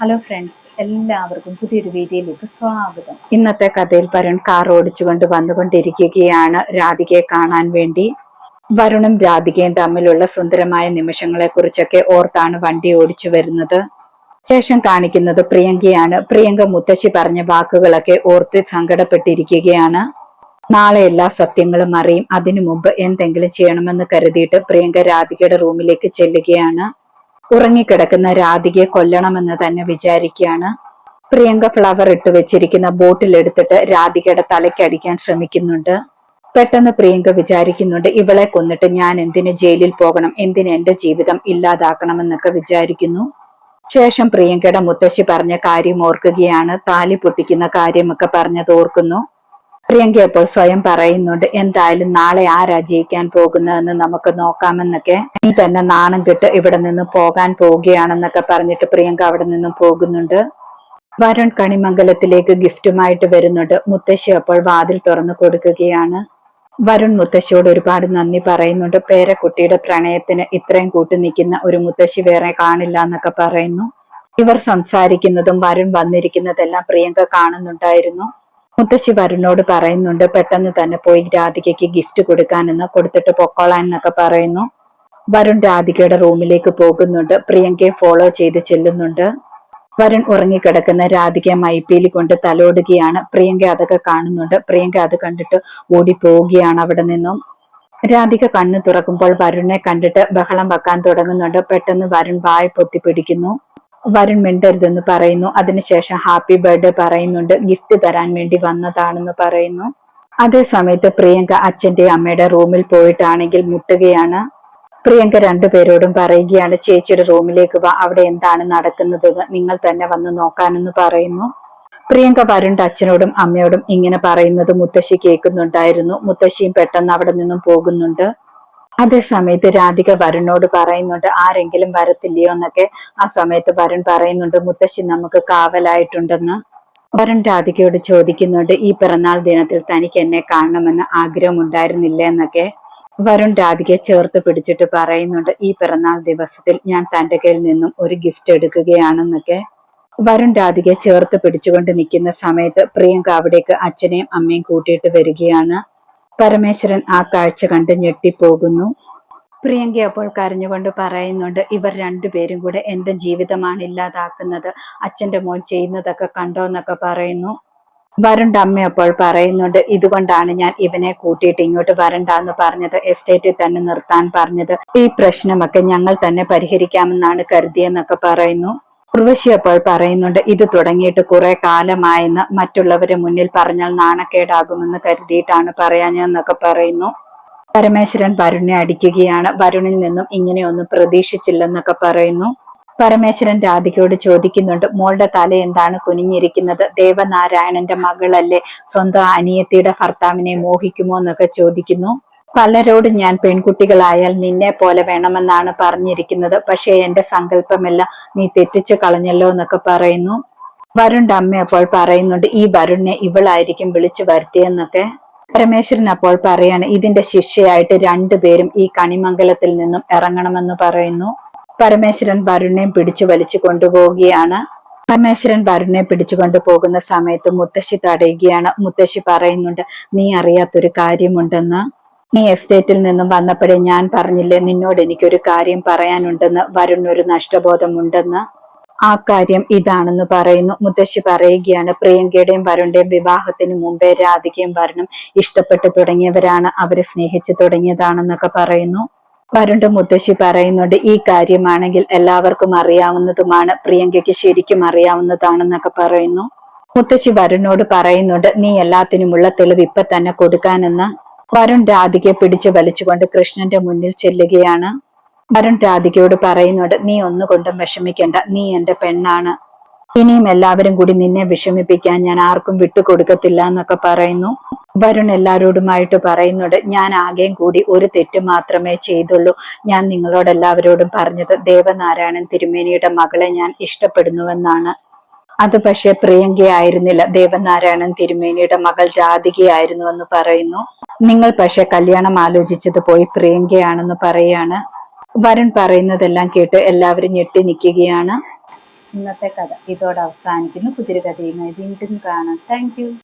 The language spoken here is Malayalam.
ഹലോ ഫ്രണ്ട്സ് എല്ലാവർക്കും പുതിയൊരു വീഡിയോയിലേക്ക് സ്വാഗതം. ഇന്നത്തെ കഥയിൽ വരുൺ കാർ ഓടിച്ചുകൊണ്ട് വന്നുകൊണ്ടിരിക്കുകയാണ് രാധികയെ കാണാൻ വേണ്ടി. വരുണും രാധികയും തമ്മിലുള്ള സുന്ദരമായ നിമിഷങ്ങളെ കുറിച്ചൊക്കെ ഓർത്താണ് വണ്ടി ഓടിച്ചു വരുന്നത്. ശേഷം കാണിക്കുന്നത് പ്രിയങ്കയാണ്. പ്രിയങ്ക മുത്തശ്ശി പറഞ്ഞ വാക്കുകളൊക്കെ ഓർത്ത് സങ്കടപ്പെട്ടിരിക്കുകയാണ്. നാളെ എല്ലാ സത്യങ്ങളും അറിയും. അതിനു മുമ്പ് എന്തെങ്കിലും ചെയ്യണമെന്ന് കരുതിയിട്ട് പ്രിയങ്ക രാധികയുടെ റൂമിലേക്ക് ചെല്ലുകയാണ്. ഉറങ്ങിക്കിടക്കുന്ന രാധികയെ കൊല്ലണമെന്ന് തന്നെ വിചാരിക്കുകയാണ്. പ്രിയങ്ക ഫ്ലവർ ഇട്ട് വെച്ചിരിക്കുന്ന ബോട്ടിൽ എടുത്തിട്ട് രാധികയുടെ തലയ്ക്കടിക്കാൻ ശ്രമിക്കുന്നുണ്ട്. പെട്ടെന്ന് പ്രിയങ്ക വിചാരിക്കുന്നുണ്ട് ഇവളെ കൊന്നിട്ട് ഞാൻ എന്തിന് ജയിലിൽ പോകണം? എന്തിന് എന്റെ ജീവിതം ഇല്ലാതാക്കണമെന്നൊക്കെ വിചാരിക്കുന്നു. ശേഷം പ്രിയങ്കയുടെ മുത്തശ്ശി പറഞ്ഞ കാര്യം ഓർക്കുകയാണ്. താലി പൊട്ടിക്കുന്ന കാര്യമൊക്കെ പറഞ്ഞത് ഓർക്കുന്നു. പ്രിയങ്ക ഇപ്പോൾ സ്വയം പറയുന്നുണ്ട് എന്തായാലും നാളെ ആരാ ജയിക്കാൻ പോകുന്നതെന്ന് നമുക്ക് നോക്കാമെന്നൊക്കെ. ഇനി തന്നെ നാണം കിട്ട് ഇവിടെ നിന്ന് പോകാൻ പോവുകയാണെന്നൊക്കെ പറഞ്ഞിട്ട് പ്രിയങ്ക അവിടെ നിന്നും പോകുന്നുണ്ട്. വരുൺ കണിമംഗലത്തിലേക്ക് ഗിഫ്റ്റുമായിട്ട് വരുന്നുണ്ട്. മുത്തശ്ശി അപ്പോൾ വാതിൽ തുറന്നു കൊടുക്കുകയാണ്. വരുൺ മുത്തശ്ശിയോട് ഒരുപാട് നന്ദി പറയുന്നുണ്ട്. പേരക്കുട്ടിയുടെ പ്രണയത്തിന് ഇത്രയും കൂട്ടു നിൽക്കുന്ന ഒരു മുത്തശ്ശി വേറെ കാണില്ല എന്നൊക്കെ പറയുന്നു. ഇവർ സംസാരിക്കുന്നതും വരുൺ വന്നിരിക്കുന്നതെല്ലാം പ്രിയങ്ക കാണുന്നുണ്ടായിരുന്നു. മുത്തശ്ശി വരുണിനോട് പറയുന്നുണ്ട് പെട്ടെന്ന് തന്നെ പോയി രാധികയ്ക്ക് ഗിഫ്റ്റ് കൊടുക്കാനെന്ന് കൊടുത്തിട്ട് പൊക്കോളാൻ എന്നൊക്കെ പറയുന്നു. വരുൺ രാധികയുടെ റൂമിലേക്ക് പോകുന്നുണ്ട്. പ്രിയങ്കയെ ഫോളോ ചെയ്ത് ചെല്ലുന്നുണ്ട്. വരുൺ ഉറങ്ങിക്കിടക്കുന്ന രാധികയെ മൈപ്പീലി കൊണ്ട് തലോടുകയാണ്. പ്രിയങ്ക അതൊക്കെ കാണുന്നുണ്ട്. പ്രിയങ്ക അത് കണ്ടിട്ട് ഓടി പോവുകയാണ് അവിടെ നിന്നും. രാധിക കണ്ണു തുറക്കുമ്പോൾ വരുണിനെ കണ്ടിട്ട് ബഹളം വെക്കാൻ തുടങ്ങുന്നുണ്ട്. പെട്ടെന്ന് വരുൺ വായ പൊത്തി പിടിക്കുന്നു വരുൺ മിണ്ടരുതെന്ന് പറയുന്നു. അതിനുശേഷം ഹാപ്പി ബർത്ത്ഡേ പറയുന്നുണ്ട്. ഗിഫ്റ്റ് തരാൻ വേണ്ടി വന്നതാണെന്ന് പറയുന്നു. അതേ സമയത്ത് പ്രിയങ്ക അച്ഛന്റെ അമ്മയുടെ റൂമിൽ പോയിട്ടാണെങ്കിൽ മുട്ടുകയാണ്. പ്രിയങ്ക രണ്ടുപേരോടും പറയുകയാണ് ചേച്ചിയുടെ റൂമിലേക്ക് വാ അവിടെ എന്താണ് നടക്കുന്നത് നിങ്ങൾ തന്നെ വന്ന് നോക്കാനെന്ന് പറയുന്നു. പ്രിയങ്ക വരുണ്ട് അച്ഛനോടും അമ്മയോടും ഇങ്ങനെ പറയുന്നത് മുത്തശ്ശി കേൾക്കുന്നുണ്ടായിരുന്നു. മുത്തശ്ശിയും പെട്ടെന്ന് അവിടെ നിന്നും പോകുന്നുണ്ട്. അതേ സമയത്ത് രാധിക വരുണോട് പറയുന്നുണ്ട് ആരെങ്കിലും വരത്തില്ലയോ എന്നൊക്കെ ആ സമയത്ത് വരുൺ പറയുന്നുണ്ട് മുത്തശ്ശി നമുക്ക് കാവലായിട്ടുണ്ടെന്ന്. വരുൺ രാധികയോട് ചോദിക്കുന്നുണ്ട് ഈ പിറന്നാൾ ദിനത്തിൽ തനിക്ക് എന്നെ കാണണമെന്ന് ആഗ്രഹമുണ്ടായിരുന്നില്ല എന്നൊക്കെ. വരുൺ രാധികയെ ചേർത്ത് പിടിച്ചിട്ട് പറയുന്നുണ്ട് ഈ പിറന്നാൾ ദിവസത്തിൽ ഞാൻ തന്റെ കയ്യിൽ നിന്നും ഒരു ഗിഫ്റ്റ് എടുക്കുകയാണെന്നൊക്കെ. വരുൺ രാധികയെ ചേർത്ത് പിടിച്ചുകൊണ്ട് നിൽക്കുന്ന സമയത്ത് പ്രിയങ്ക അവിടേക്ക് അച്ഛനെയും അമ്മയും കൂട്ടിയിട്ട് വരികയാണ്. പരമേശ്വരൻ ആ കാഴ്ച കണ്ട് ഞെട്ടിപ്പോകുന്നു. പ്രിയങ്ക അപ്പോൾ കരഞ്ഞുകൊണ്ട് പറയുന്നുണ്ട് ഇവർ രണ്ടുപേരും കൂടെ എന്റെ ജീവിതമാണ് ഇല്ലാതാക്കുന്നത്. അച്ഛന്റെ മോൻ ചെയ്യുന്നതൊക്കെ കണ്ടോ എന്നൊക്കെ പറയുന്നു. വരണ്ട അമ്മ അപ്പോൾ പറയുന്നുണ്ട് ഇതുകൊണ്ടാണ് ഞാൻ ഇവനെ കൂട്ടിയിട്ട് ഇങ്ങോട്ട് വരണ്ട എന്ന് പറഞ്ഞത്. എസ്റ്റേറ്റിൽ തന്നെ നിർത്താൻ പറഞ്ഞത്. ഈ പ്രശ്നമൊക്കെ ഞങ്ങൾ തന്നെ പരിഹരിക്കാമെന്നാണ് കരുതിയെന്നൊക്കെ പറയുന്നു. ഉർവശി അപ്പോൾ പറയുന്നുണ്ട് ഇത് തുടങ്ങിയിട്ട് കുറെ കാലമായെന്ന് മറ്റുള്ളവരെ മുന്നിൽ പറഞ്ഞാൽ നാണക്കേടാകുമെന്ന് കരുതിയിട്ടാണ് പറയാഞ്ഞെന്നൊക്കെ പറയുന്നു. പരമേശ്വരൻ വരുണിനെ അടിക്കുകയാണ്. വരുണിൽ നിന്നും ഇങ്ങനെയൊന്നും പ്രതീക്ഷിച്ചില്ലെന്നൊക്കെ പറയുന്നു. പരമേശ്വരൻ രാധികയോട് ചോദിക്കുന്നുണ്ട് മോളുടെ തല എന്താണ് കുനിഞ്ഞിരിക്കുന്നത്? ദേവനാരായണന്റെ മകളല്ലേ? സ്വന്തം അനിയത്തിയുടെ ഭർത്താവിനെ മോഹിക്കുമോ? എന്നൊക്കെ ചോദിക്കുന്നു. പലരോടും ഞാൻ പെൺകുട്ടികളായാൽ നിന്നെ പോലെ വേണമെന്നാണ് പറഞ്ഞിരിക്കുന്നത്. പക്ഷേ എന്റെ സങ്കല്പമെല്ലാം നീ തെറ്റിച്ചു കളഞ്ഞല്ലോ എന്നൊക്കെ പറയുന്നു. വരുണിന്റെ അമ്മ അപ്പോൾ പറയുന്നുണ്ട് ഈ വരുണിനെ ഇവളായിരിക്കും വിളിച്ചു വരുത്തിയെന്നൊക്കെ. പരമേശ്വരൻ അപ്പോൾ പറയാണ് ഇതിന്റെ ശിക്ഷയായിട്ട് രണ്ടുപേരും ഈ കണിമംഗലത്തിൽ നിന്നും ഇറങ്ങണമെന്ന് പറയുന്നു. പരമേശ്വരൻ വരുണിനെ പിടിച്ചു വലിച്ചു കൊണ്ടുപോവുകയാണ്. പരമേശ്വരൻ വരുണിനെ പിടിച്ചു കൊണ്ടുപോകുന്ന സമയത്ത് മുത്തശ്ശി തടയുകയാണ്. മുത്തശ്ശി പറയുന്നുണ്ട് നീ അറിയാത്തൊരു കാര്യമുണ്ടെന്ന്. നീ എസ്റ്റേറ്റിൽ നിന്നും വന്നപ്പോഴേ ഞാൻ പറഞ്ഞില്ലേ നിന്നോട് എനിക്കൊരു കാര്യം പറയാനുണ്ടെന്ന് വരുൺ ഒരു നഷ്ടബോധമുണ്ടെന്ന്? ആ കാര്യം ഇതാണെന്ന് പറയുന്നു. മുത്തശ്ശി പറയുകയാണ് പ്രിയങ്കയുടെയും വരുണിന്റെയും വിവാഹത്തിന് മുമ്പേ രാധികയും വരുണും ഇഷ്ടപ്പെട്ടു തുടങ്ങിയവരാണ്. അവരെ സ്നേഹിച്ചു തുടങ്ങിയതാണെന്നൊക്കെ പറയുന്നു. വരുണ്ട് മുത്തശ്ശി പറയുന്നുണ്ട് ഈ കാര്യമാണെങ്കിൽ എല്ലാവർക്കും അറിയാവുന്നതുമാണ് പ്രിയങ്കയ്ക്ക് ശരിക്കും അറിയാവുന്നതാണെന്നൊക്കെ പറയുന്നു. മുത്തശ്ശി വരുണോട് പറയുന്നുണ്ട് നീ എല്ലാത്തിനുമുള്ള തെളിവ് ഇപ്പൊ തന്നെ കൊടുക്കാനെന്ന്. വരുൺ രാധികയെ പിടിച്ചു വലിച്ചുകൊണ്ട് കൃഷ്ണന്റെ മുന്നിൽ ചെല്ലുകയാണ്. വരുൺ രാധികയോട് പറയുന്നുണ്ട് നീ ഒന്നുകൊണ്ടും വിഷമിക്കണ്ട. നീ എന്റെ പെണ്ണാണ്. ഇനിയും എല്ലാവരും കൂടി നിന്നെ വിഷമിപ്പിക്കാൻ ഞാൻ ആർക്കും വിട്ടുകൊടുക്കത്തില്ല എന്നൊക്കെ പറയുന്നു. വരുൺ എല്ലാവരോടുമായിട്ട് പറയുന്നുണ്ട് ഞാൻ ആകെയും കൂടി ഒരു തെറ്റ് മാത്രമേ ചെയ്തുള്ളൂ. ഞാൻ നിങ്ങളോട് എല്ലാവരോടും പറഞ്ഞത് ദേവനാരായണൻ തിരുമേനിയുടെ മകളെ ഞാൻ ഇഷ്ടപ്പെടുന്നുവെന്നാണ്. അത് പക്ഷെ പ്രിയങ്കയായിരുന്നില്ല. ദേവനാരായണൻ തിരുമേനിയുടെ മകൾ രാധികയായിരുന്നു എന്ന് പറയുന്നു. നിങ്ങൾ പക്ഷെ കല്യാണം ആലോചിച്ചത് പോയി പ്രിയങ്കയാണെന്ന് പറയാണ്. വരുൺ പറയുന്നതെല്ലാം കേട്ട് എല്ലാവരും ഞെട്ടി നിൽക്കുകയാണ്. ഇന്നത്തെ കഥ ഇതോടെ അവസാനിക്കുന്നു. പുതിയൊരു കഥയുമായി വീണ്ടും കാണാം. താങ്ക്